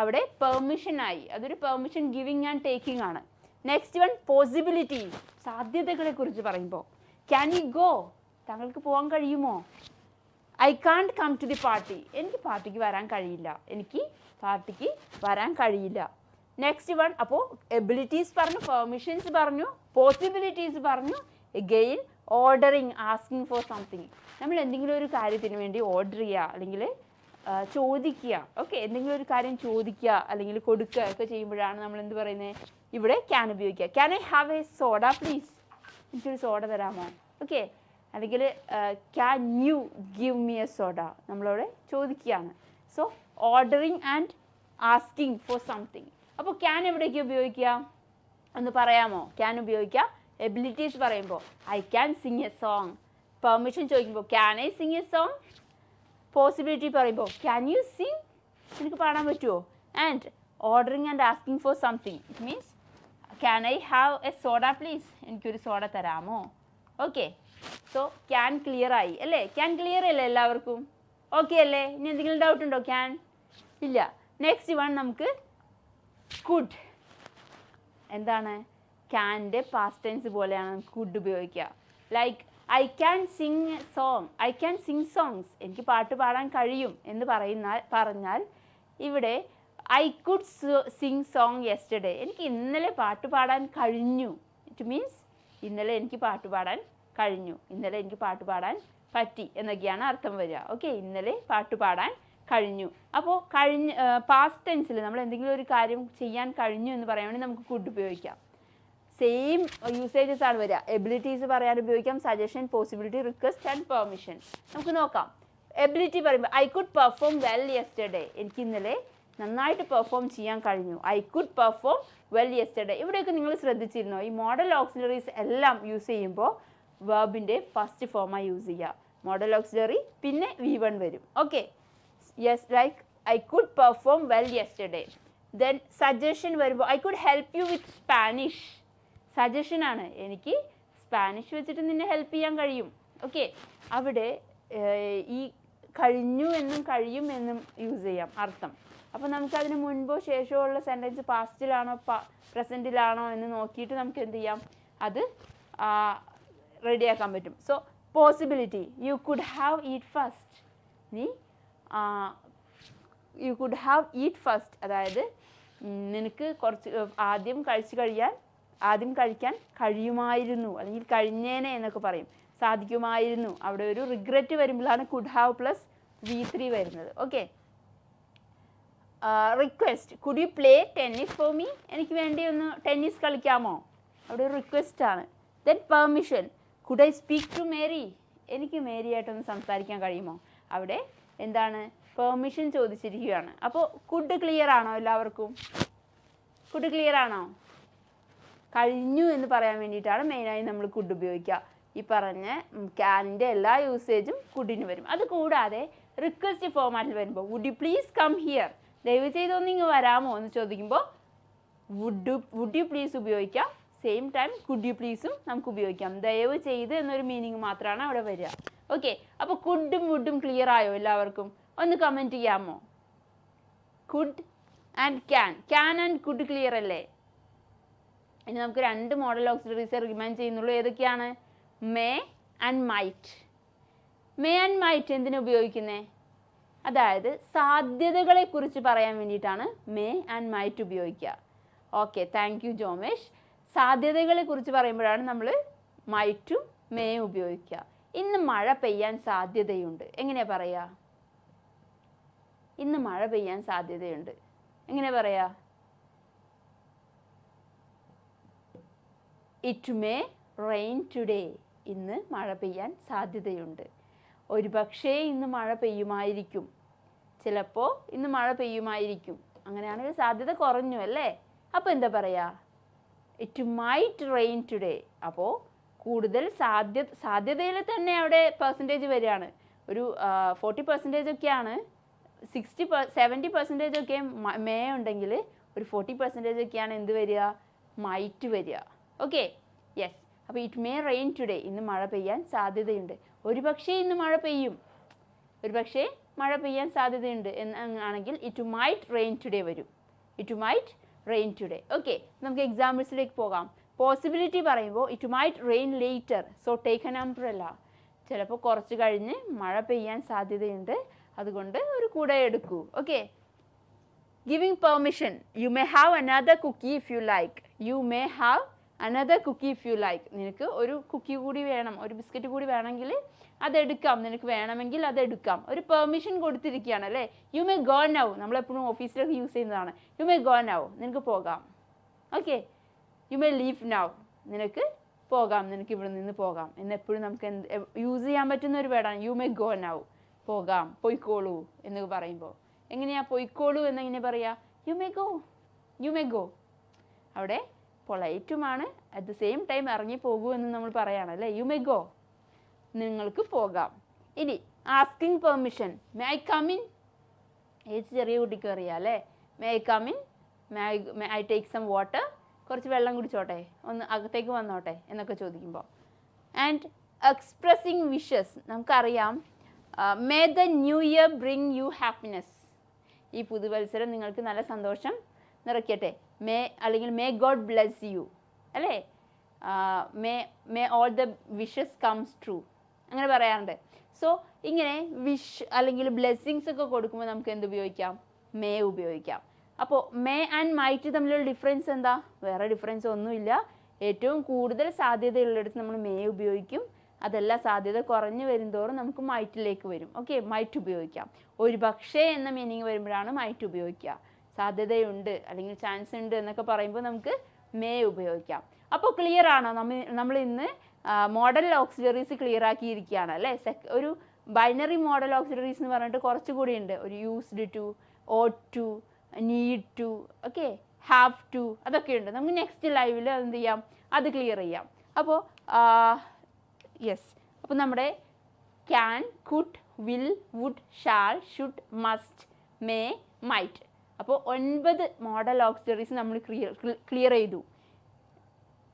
അവിടെ പെർമിഷൻ ആയി. അതൊരു പെർമിഷൻ ഗിവിങ് ആൻഡ് ടേക്കിംഗ് ആണ്. നെക്സ്റ്റ് വൺ പോസിബിലിറ്റി സാധ്യതകളെ കുറിച്ച് പറയുമ്പോൾ ക്യാൻ യു ഗോ താങ്കൾക്ക് പോകാൻ കഴിയുമോ? I can't come to the party എനിക്ക് പാർട്ടിക്ക് വരാൻ കഴിയില്ല. എനിക്ക് പാർട്ടിക്ക് വരാൻ കഴിയില്ല. നെക്സ്റ്റ് വൺ അപ്പോൾ എബിലിറ്റീസ് പറഞ്ഞു പെർമിഷൻസ് പറഞ്ഞു പോസിബിലിറ്റീസ് പറഞ്ഞു. Again ordering asking for something നമ്മൾ എന്തെങ്കിലും ഒരു കാര്യത്തിന് വേണ്ടി ഓർഡർ ചെയ്യുക അല്ലെങ്കിൽ ചോദിക്കുക. ഓക്കെ എന്തെങ്കിലും ഒരു കാര്യം ചോദിക്കുക അല്ലെങ്കിൽ കൊടുക്കുക ഒക്കെ ചെയ്യുമ്പോഴാണ് നമ്മൾ എന്ത് പറയുന്നത് ഇവിടെ ക്യാൻ ഉപയോഗിക്കുക. Can I have a soda please എനിക്കൊരു സോഡ തരാമോ? ഓക്കെ അല്ലെങ്കിൽ can you give me a soda നമ്മളവിടെ ചോദിക്കുകയാണ്. So ordering and asking for something അപ്പോൾ ക്യാൻ എവിടേക്ക് ഉപയോഗിക്കുക? ഒന്ന് പറയാമോ? ക്യാൻ ഉപയോഗിക്കാം എബിലിറ്റീസ് പറയുമ്പോൾ I can sing a song permission ചോദിക്കുമ്പോൾ can I sing a song possibility പറയുമ്പോൾ ക്യാൻ യു സിങ് എനിക്ക് പാടാൻ പറ്റുമോ and ordering and asking for something it means can I have a soda please എനിക്കൊരു soda തരാമോ? Okay so can clear ആയി. അല്ലേ? Can clear അല്ലേ എല്ലാവർക്കും? ഓക്കെ അല്ലേ? ഇനി എന്തെങ്കിലും ഡൗട്ട് ഉണ്ടോ? ക്യാൻ ഇല്ല. നെക്സ്റ്റ് വൺ നമുക്ക് കുഡ് എന്താണ്? ക്യാന്റെ പാസ്റ്റ് ടെൻസ് പോലെയാണ് കുഡ് ഉപയോഗിക്കുക. Like I can sing song I can sing songs എനിക്ക് പാട്ട് പാടാൻ കഴിയും എന്ന് പറയുന്ന പറഞ്ഞാൽ ഇവിടെ I could sing song yesterday എനിക്ക് ഇന്നലെ പാട്ട് പാടാൻ കഴിഞ്ഞു. ഇറ്റ് മീൻസ് ഇന്നലെ എനിക്ക് പാട്ട് പാടാൻ കഴിഞ്ഞു. ഇന്നലെ എനിക്ക് പാട്ട് പാടാൻ പറ്റി എന്നൊക്കെയാണ് അർത്ഥം വരിക. ഓക്കെ ഇന്നലെ പാട്ട് പാടാൻ കഴിഞ്ഞു. അപ്പോൾ കഴിഞ്ഞ് പാസ്റ്റ് ടെൻസിൽ നമ്മൾ എന്തെങ്കിലും ഒരു കാര്യം ചെയ്യാൻ കഴിഞ്ഞു എന്ന് പറയുകയാണെങ്കിൽ നമുക്ക് കുഡ് ഉപയോഗിക്കാം. സെയിം യൂസേജസ് ആണ് വരിക. എബിലിറ്റീസ് പറയാൻ ഉപയോഗിക്കാം. Suggestion possibility request and permission നമുക്ക് നോക്കാം. എബിലിറ്റി പറയുമ്പോൾ I could perform well yesterday എനിക്ക് ഇന്നലെ നന്നായിട്ട് പെർഫോം ചെയ്യാൻ കഴിഞ്ഞു. I could perform well yesterday ഇവിടെയൊക്കെ നിങ്ങൾ ശ്രദ്ധിച്ചിരുന്നോ? ഈ മോഡൽ ഓക്സിലറീസ് എല്ലാം യൂസ് ചെയ്യുമ്പോൾ വേർബിന്റെ ഫസ്റ്റ് ഫോമായി യൂസ് ചെയ്യുക മോഡൽ ഓക്സിലറി പിന്നെ വി വൺ വരും. Okay yes like I could perform well yesterday then suggestion വരുമ്പോൾ I could help you with Spanish suggestion ആണ്. എനിക്ക് സ്പാനിഷ് വെച്ചിട്ട് നിന്നെ ഹെൽപ്പ് ചെയ്യാൻ കഴിയും. ഓക്കെ അവിടെ ഈ കഴിഞ്ഞു എന്നും കഴിയും എന്നും യൂസ് ചെയ്യാം. അർത്ഥം. അപ്പോൾ നമുക്കതിന് മുൻപോ ശേഷമോ ഉള്ള സെന്റൻസ് പാസ്റ്റിലാണോ പ്രസന്റിലാണോ എന്ന് നോക്കിയിട്ട് നമുക്ക് എന്ത് ചെയ്യാം? അത് റെഡിയാക്കാൻ പറ്റും. So possibility you could have eat first നീ you could have eat first അതായത് നിനക്ക് കുറച്ച് ആദ്യം കഴിച്ചു കഴിയാൻ ആദ്യം കഴിക്കാൻ കഴിയുമായിരുന്നു അല്ലെങ്കിൽ കഴിഞ്ഞേനെ എന്നൊക്കെ പറയും. സാധിക്കുമായിരുന്നു. അവിടെ ഒരു റിഗ്രറ്റ് വരുമ്പോഴാണ് could have plus V three വരുന്നത്. Okay request could you play tennis for me എനിക്ക് വേണ്ടി ഒന്ന് ടെന്നീസ് കളിക്കാമോ? അവിടെ ഒരു റിക്വസ്റ്റ് ആണ്. Then permission could I speak to Mary എനിക്ക് മേരിയായിട്ടൊന്ന് സംസാരിക്കാൻ കഴിയുമോ? അവിടെ എന്താണ്? പെർമിഷൻ ചോദിച്ചിരിക്കുകയാണ്. അപ്പോൾ കുഡ് ക്ലിയർ ആണോ എല്ലാവർക്കും? കുഡ് ക്ലിയർ ആണോ? കഴിഞ്ഞു എന്ന് പറയാൻ വേണ്ടിയിട്ടാണ് മെയിനായി നമ്മൾ കുഡ് ഉപയോഗിക്കുക. ഈ പറഞ്ഞ ക്യാനിന്റെ എല്ലാ യൂസേജും കുഡിന് വരും. അത് കൂടാതെ റിക്വസ്റ്റ് ഫോമാറ്റിൽ വരുമ്പോൾ would you please come here ദയവ് ചെയ്തൊന്ന് ഇങ്ങ് വരാമോ എന്ന് ചോദിക്കുമ്പോൾ വുഡ് വുഡ് യു പ്ലീസ് ഉപയോഗിക്കാം? സെയിം ടൈം കുഡ് യു പ്ലീസും നമുക്ക് ഉപയോഗിക്കാം. ദയവ് ചെയ്ത് എന്നൊരു മീനിങ് മാത്രമാണ് അവിടെ വരിക. ഓക്കെ അപ്പോൾ കുഡും വുഡും ക്ലിയർ ആയോ എല്ലാവർക്കും? ഒന്ന് കമന്റ് ചെയ്യാമോ? Could and can can and could clear അല്ലേ? ഇനി നമുക്ക് രണ്ട് മോഡൽ ഓക്സിഡറീസ് റിമൈൻഡ് ചെയ്യുന്നുള്ളൂ. ഏതൊക്കെയാണ്? May and might may and might എന്തിനു ഉപയോഗിക്കുന്നത് അതായത് സാധ്യതകളെ കുറിച്ച് പറയാൻ വേണ്ടിയിട്ടാണ് മേ ആൻഡ് മൈറ്റ് ഉപയോഗിക്കുക. ഓക്കെ താങ്ക് യു ജോമേഷ് സാധ്യതകളെ കുറിച്ച് പറയുമ്പോഴാണ് നമ്മൾ മൈറ്റും മേയും ഉപയോഗിക്കുക. ഇന്ന് മഴ പെയ്യാൻ സാധ്യതയുണ്ട്. എങ്ങനെയാ പറയുക ഇന്ന് മഴ പെയ്യാൻ സാധ്യതയുണ്ട്. എങ്ങനെ പറയാ? ഇറ്റ് മേ റെയിൻ ടുഡേ ഇന്ന് മഴ പെയ്യാൻ സാധ്യതയുണ്ട്. ഒരുപക്ഷേ ഇന്ന് മഴ പെയ്യുമായിരിക്കും. ചിലപ്പോൾ ഇന്ന് മഴ പെയ്യുമായിരിക്കും. അങ്ങനെയാണെങ്കിൽ സാധ്യത കുറഞ്ഞു അല്ലേ? അപ്പോൾ എന്താ പറയുക ഇറ്റ് മൈറ്റ് റെയിൻ ടുഡേ അപ്പോൾ കൂടുതൽ സാധ്യ സാധ്യതയിൽ തന്നെ അവിടെ പെർസെന്റേജ് വരികയാണ്. ഒരു ഫോർട്ടി പെർസെന്റേജ് ഒക്കെയാണ്. സിക്സ്റ്റി പെർ സെവന്റി പെർസെന്റേജ് ഒക്കെ മേ ഉണ്ടെങ്കിൽ ഒരു ഫോർട്ടി പെർസെന്റേജ് ഒക്കെയാണ് എന്ത് വരിക? മൈറ്റ് വരിക. ഓക്കെ യെസ് അപ്പോൾ ഇറ്റ് മേ റെയിൻ ടുഡേ ഇന്ന് മഴ പെയ്യാൻ സാധ്യതയുണ്ട്. ഒരു പക്ഷേ ഇന്ന് മഴ പെയ്യും. ഒരു പക്ഷേ മഴ പെയ്യാൻ സാധ്യതയുണ്ട് എന്നാണെങ്കിൽ ഇറ്റ് മൈറ്റ് റെയിൻ ടുഡേ വരും. It might rain today okay നമുക്ക് എക്സാമ്പിൾസിലേക്ക് പോകാം. പോസിബിലിറ്റി പറയുമ്പോൾ it might rain later so take an umbrella ചിലപ്പോൾ കുറച്ച് കഴിഞ്ഞ് മഴ പെയ്യാൻ സാധ്യതയുണ്ട്. അതുകൊണ്ട് ഒരു കൂടെ എടുക്കൂ. Okay giving permission you may have another cookie if you like you may have another cookie if you like നിനക്ക് ഒരു കുക്കി കൂടി വേണം ഒരു ബിസ്ക്കറ്റ് കൂടി വേണമെങ്കിൽ അതെടുക്കാം. നിനക്ക് വേണമെങ്കിൽ അതെടുക്കാം. ഒരു പെർമിഷൻ കൊടുത്തിരിക്കുകയാണ് അല്ലേ? യു മേ ഗോ നൗ നമ്മളെപ്പോഴും ഓഫീസിലൊക്കെ യൂസ് ചെയ്യുന്നതാണ്. യു മേ ഗോ നൗ നിനക്ക് പോകാം. Okay you may leave now നിനക്ക് പോകാം. നിനക്ക് ഇവിടെ നിന്ന് പോകാം. എന്ന് എപ്പോഴും നമുക്ക് എന്ത് യൂസ് ചെയ്യാൻ പറ്റുന്ന ഒരു വേർഡാണ് യു മേ ഗോ നൗ പോകാം. പൊയ്ക്കോളൂ എന്ന് പറയുമ്പോൾ. എങ്ങനെയാ പൊയ്ക്കോളൂ എന്നെങ്ങനെ പറയാ? You may go you may go അവിടെ പൊളൈറ്റുമാണ് അറ്റ് ദ സെയിം ടൈം ഇറങ്ങി പോകൂ എന്ന് നമ്മൾ പറയാണ് അല്ലേ? യു മേ ഗോ നിങ്ങൾക്ക് പോകാം. ഇനി asking permission may I come in each ചെറിയ കുട്ടിക്കും അറിയാം അല്ലേ? May I come in may I take some water കുറച്ച് വെള്ളം കുടിച്ചോട്ടെ? ഒന്ന് അകത്തേക്ക് വന്നോട്ടെ? എന്നൊക്കെ ചോദിക്കുമ്പോൾ ആൻഡ് എക്സ്പ്രസിങ് വിഷസ് നമുക്കറിയാം may the new year bring you happiness ഈ പുതുവത്സരം നിങ്ങൾക്ക് നല്ല സന്തോഷം നിറയ്ക്കട്ടെ. മേ അല്ലെങ്കിൽ മേ ഗോഡ് ബ്ലെസ് യു അല്ലേ? May may all the wishes comes true അങ്ങനെ പറയാറുണ്ട്. സോ ഇങ്ങനെ വിഷ് അല്ലെങ്കിൽ ബ്ലെസ്സിങ്സ് ഒക്കെ കൊടുക്കുമ്പോൾ നമുക്ക് എന്ത് ഉപയോഗിക്കാം? മേ ഉപയോഗിക്കാം. അപ്പോൾ മേ ആൻഡ് മൈറ്റ് തമ്മിലുള്ള ഡിഫറൻസ് എന്താ? വേറെ ഡിഫറൻസ് ഒന്നുമില്ല. ഏറ്റവും കൂടുതൽ സാധ്യതയുള്ളിടത്ത് നമ്മൾ മേ ഉപയോഗിക്കും. അതല്ല സാധ്യത കുറഞ്ഞു വരുംതോറും നമുക്ക് മൈറ്റിലേക്ക് വരും. ഓക്കെ മൈറ്റ് ഉപയോഗിക്കാം. ഒരു പക്ഷേ എന്ന മീനിങ് വരുമ്പോഴാണ് മൈറ്റ് ഉപയോഗിക്കുക. സാധ്യതയുണ്ട് അല്ലെങ്കിൽ ചാൻസ് ഉണ്ട് എന്നൊക്കെ പറയുമ്പോൾ നമുക്ക് മേ ഉപയോഗിക്കാം. അപ്പോൾ ക്ലിയർ ആണോ? നമ്മൾ നമ്മൾ ഇന്ന് മോഡൽ ഓക്സിലറീസ് ക്ലിയർ ആക്കിയിരിക്കുകയാണ് അല്ലേ? സെക് ഒരു ബൈനറി മോഡൽ ഓക്സിലറീസ് എന്ന് പറഞ്ഞിട്ട് കുറച്ചുകൂടി ഉണ്ട്. ഒരു used to ought to need to okay have to അതൊക്കെ ഉണ്ട്. നമുക്ക് നെക്സ്റ്റ് ലൈവിൽ എന്ത് ചെയ്യാം? അത് ക്ലിയർ ചെയ്യാം. അപ്പോൾ യെസ് അപ്പോൾ നമ്മുടെ can could will would shall should must may might അപ്പോൾ ഒൻപത് മോഡൽ ഓക്സിലറീസ് നമ്മൾ ക്ലിയർ ക്ലിയർ ചെയ്തു.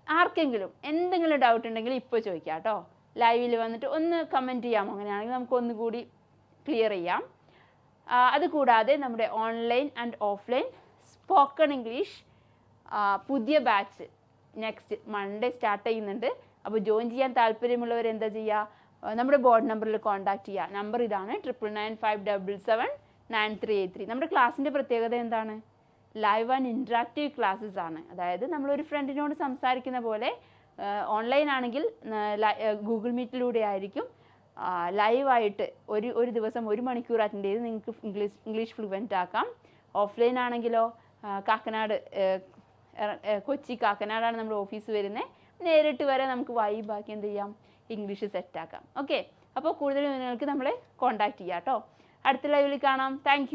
ആർക്കെങ്കിലും എന്തെങ്കിലും ഡൗട്ട് ഉണ്ടെങ്കിൽ ഇപ്പോൾ ചോദിക്കാം കേട്ടോ. ലൈവിൽ വന്നിട്ട് ഒന്ന് കമന്റ് ചെയ്യാമോ? അങ്ങനെയാണെങ്കിൽ നമുക്ക് ഒന്നുകൂടി ക്ലിയർ ചെയ്യാം. അതുകൂടാതെ നമ്മുടെ online and offline spoken English പുതിയ ബാച്ച് നെക്സ്റ്റ് മൺഡേ സ്റ്റാർട്ട് ചെയ്യുന്നുണ്ട്. അപ്പോൾ ജോയിൻ ചെയ്യാൻ താല്പര്യമുള്ളവർ എന്താ ചെയ്യുക നമ്മുടെ ബോർഡ് നമ്പറിൽ കോൺടാക്ട് ചെയ്യുക നമ്പർ ഇതാണ് triple nine five double seven nine three eight three. നമ്മുടെ ക്ലാസ്സിന്റെ പ്രത്യേകത എന്താണ്? ലൈവ് ആൻഡ് ഇൻട്രാക്റ്റീവ് ക്ലാസ്സസ് ആണ്. അതായത് നമ്മളൊരു ഫ്രണ്ടിനോട് സംസാരിക്കുന്ന പോലെ ഓൺലൈൻ ആണെങ്കിൽ ഗൂഗിൾ മീറ്റിലൂടെ ആയിരിക്കും ലൈവായിട്ട് ഒരു ഒരു ദിവസം ഒരു മണിക്കൂർ അറ്റൻഡ് ചെയ്ത് നിങ്ങൾക്ക് ഇംഗ്ലീഷ് ഇംഗ്ലീഷ് ഫ്ലുവന്റ് ആക്കാം. ഓഫ്ലൈൻ ആണെങ്കിലോ കാക്കനാട് കൊച്ചി കാക്കനാടാണ് നമ്മുടെ ഓഫീസ് വരുന്നത് നേരിട്ട് വരെ നമുക്ക് വൈബാക്കി എന്ത് ചെയ്യാം? ഇംഗ്ലീഷ് സെറ്റാക്കാം ഓക്കെ അപ്പോൾ കൂടുതൽ നിങ്ങൾക്ക് നമ്മളെ കോൺടാക്റ്റ് ചെയ്യാം കേട്ടോ അടുത്ത ലൈവിൽ കാണാം. താങ്ക്